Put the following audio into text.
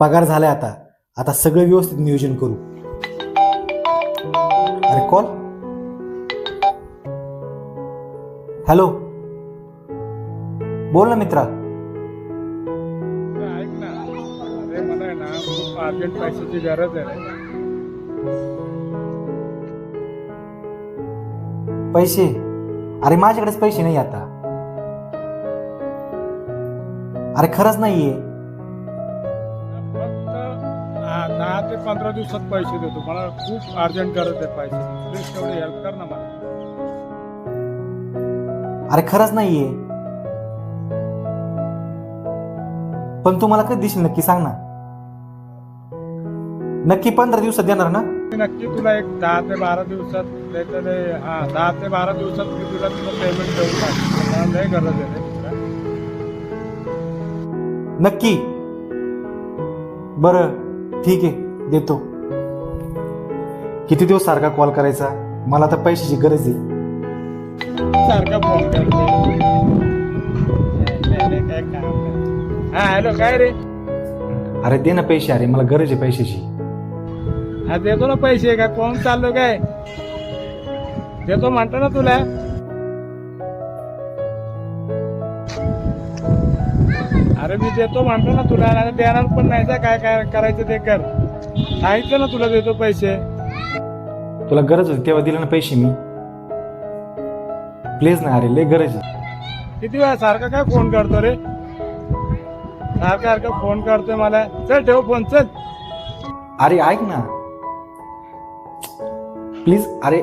पगार झालाय आता. आता सगळं व्यवस्थित नियोजन करू. अरे कॉल हॅलो बोल ना मित्रा. ऐक ना. अरे मला आहे ना खूप अर्जंट पैशाची गरज आहे. रे. पैसे? अरे माझ्याकडेच पैसे नाही आता. अरे खरंच नाहीये. ते पंधरा दिवसात पैसे देतो. मला खूप अर्जंट गरज आहे पैसे. प्लीज तेवढी हेल्प कर ना मला. अरे खरंच नाहीये. पण तू मला कधी देशील नक्की सांग ना. नक्की पंधरा दिवसात देणार ना? मी नक्की तुला एक दहा ते बारा दिवसात हा दहा ते बारा दिवसात मी तुला तुला पेमेंट मला लय गरज आहे रे तुला. नक्की. बरं ठीक आहे. देतो. किती दिवस सारखा कॉल करायचा? मला तर पैशाची गरज आहे. सारखा फोन करते. नाही. हा हॅलो काय रे? अरे दे ना पैसे अरे मला गरज आहे पैशाची. हा देतो ना पैसे काय कोण चाललो काय? देतो म्हणतो ना तुला. अरे मी देतो म्हणतो ना तुला देणार पण नाही जा काय काय करायचं ते कर. सांगितलं ना तुला देतो पैसे? तुला गरज होती तेव्हा दिले ना पैसे मी. प्लीज ना अरे लय गरज आहे. किती वेळा सारखा काय फोन करतो रे? सारखा सारखा फोन करतोय मला. चल ठेव फोन चल. अरे ऐक ना. प्लीज अरे